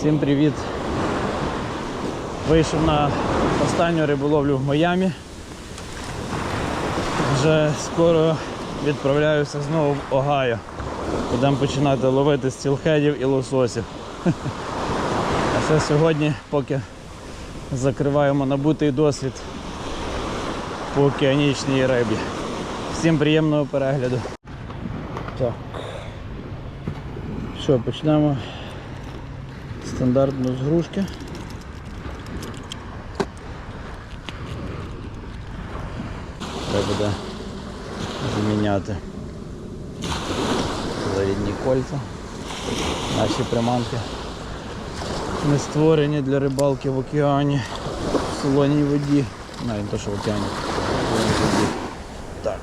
Всім привіт! Вийшов на останню риболовлю в Майамі. Вже скоро відправляюся знову в Огайо. Будемо починати ловити стілхедів і лососів. А це сьогодні, поки закриваємо набутий досвід по океанічній рибі. Всім приємного перегляду. Так. Що, почнемо стандартно з грушки. Треба буде заміняти зарідні кольця. Наші приманки не створені для рибалки в океані, в солоній воді. Навіть то, що в океані, в воді. Так.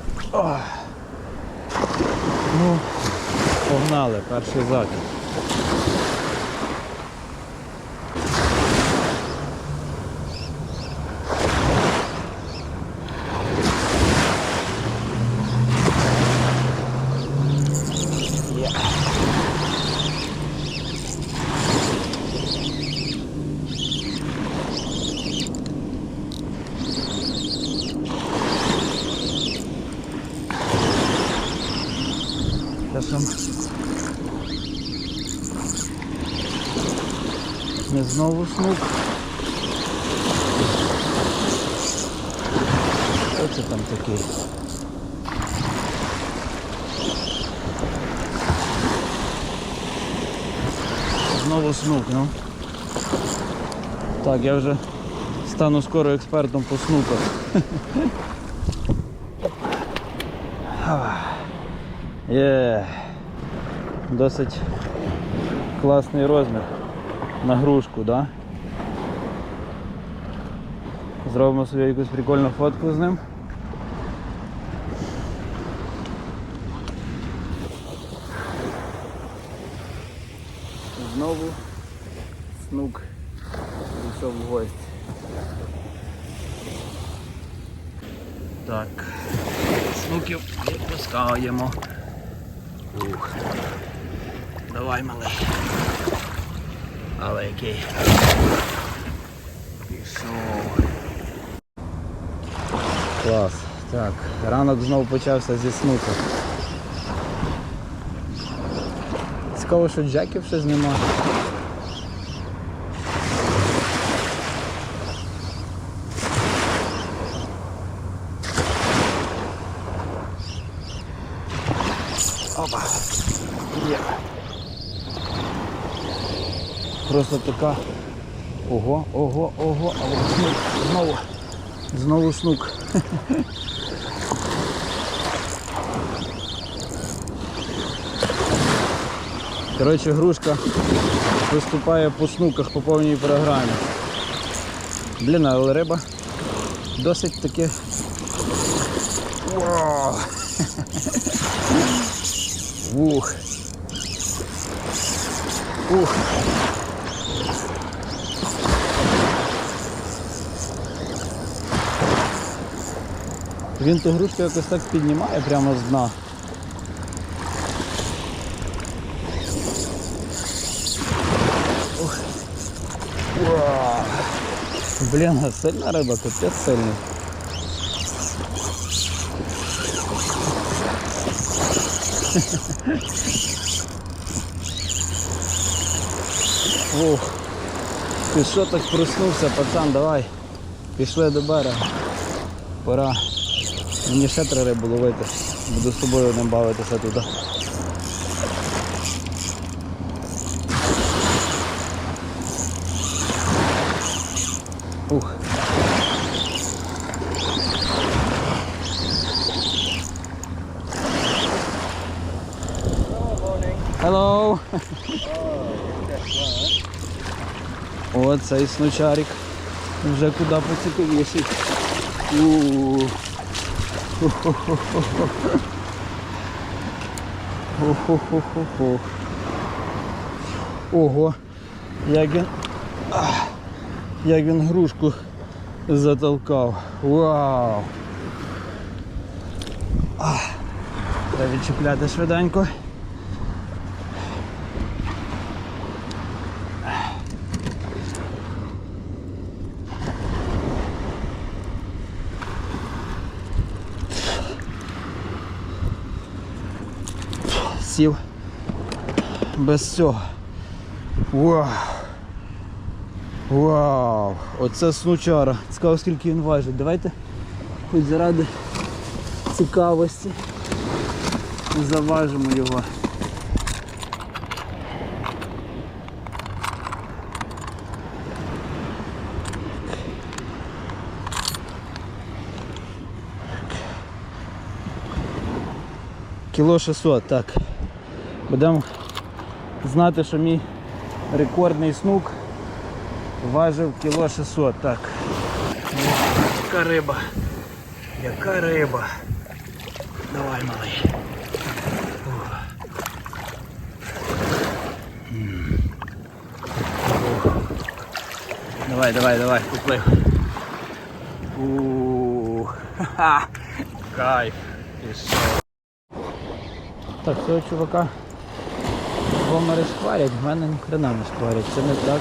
Ну, погнали, перший закид. Є. Часом знову снук. Що це там такий? Знову снук, ну. Так, я вже стану скоро експертом по снуках. Є. Досить класний розмір на грушку, да? Зробимо собі якусь прикольну фотку з ним. Знову снук прийшов в гості. Так, снуків відпускаємо. Ух. Давай, малий. Але який. Пішов. Клас. Так, ранок знову почався зі снука. Цікаво, що джеків ще знімає. Просто така. Ого, ого, ого, але снук. Знову. Знову снук. Коротше, грушка виступає по снуках по повній програмі. Блін, але риба досить таки. Ух. Ух. Він ту грушку якось так піднімає прямо з дна. Блін, а сильна риба, капець сильний. Ох, ти що так проснувся, пацан, давай. Пішли до берега. Пора. Мені ще три риби ловити. Буду з тобою одним бавитися туди. Ух. Hello. О, снучарик вже куди поцікавіший. Хо-хо-хо-хо-хо. Ого, як він. Як він грушку затолкав. Вау! Треба відчіпляти швиденько. Сів без цього. Вау! Вау! Оце снучара. Цікаво, скільки він важить. Давайте хоч заради цікавості заважимо його. Кіло 600, так. Будемо знати, що мій рекордний снук важив кіло 600. Так. Яка риба? Яка риба? Давай, малий. Давай, давай, давай, поплив. Кайф. Пішов. Так, цього чувака гомери шкварять, в мене ні хрена не шкварять, це не так.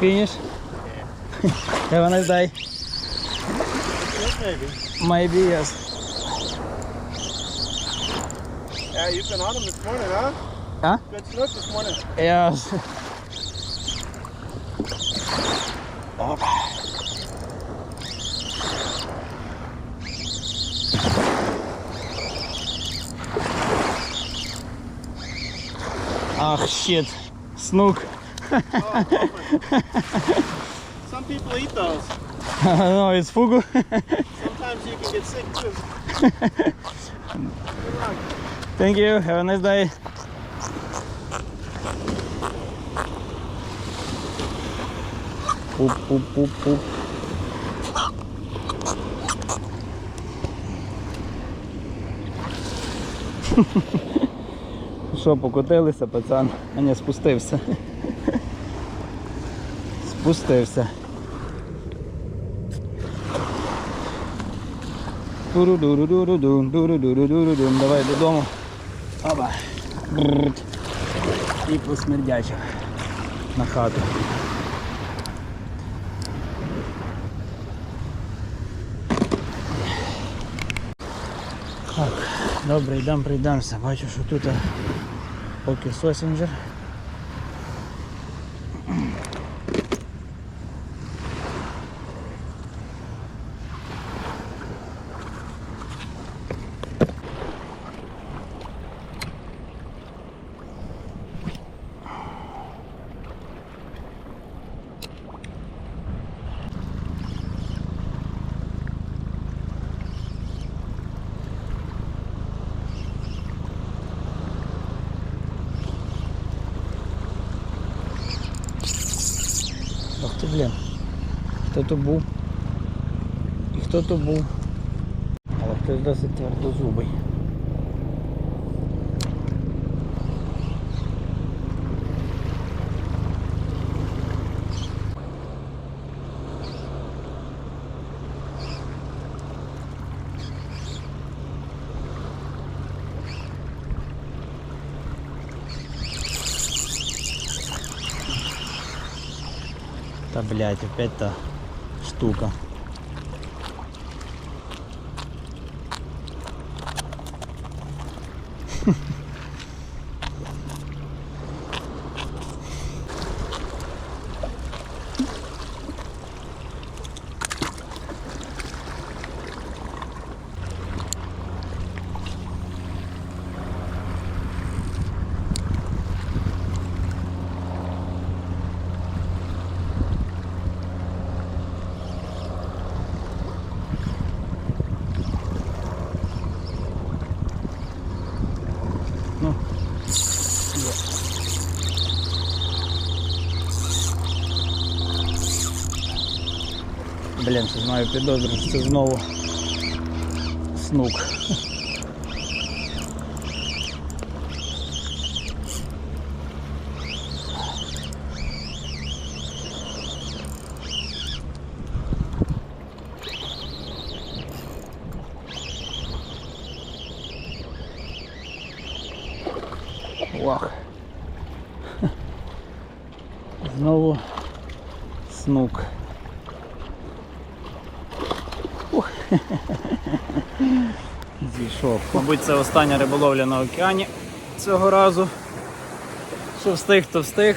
Finish? Have a nice day. maybe. Maybe yes. Yeah, you've been on them this morning, huh? Huh? Good this morning. Yeah. All right. Oh shit, snook. oh, Some people eat those. no, it's fugu. Sometimes you can get sick too. Thank you. Have a nice day. Пуп, пуп, пуп, пуп. Що, покотилися, пацан? А ні, спустився. Спустився. Давай додому. Оба. Брррт. І посмердяча на хату. Так, добре, йдемо, прийдемося. Бачу, що тут а, поки сосінджер. То був? І хто то був? Але хтось досить твердозубий. Та блять, опять та штука. Блін, щось маю підозру, що це знову снук. Вах. Знову снук. Ух. Зійшов. Мабуть, це остання риболовля на океані цього разу. Що встиг, то встиг.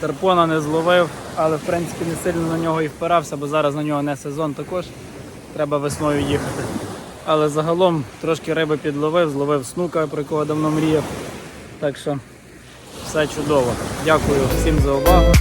Тарпона не зловив, але в принципі не сильно на нього і впирався, бо зараз на нього не сезон також. Треба весною їхати. Але загалом трошки риби підловив, зловив снука, про якого давно мріяв. Так що все чудово. Дякую всім за увагу.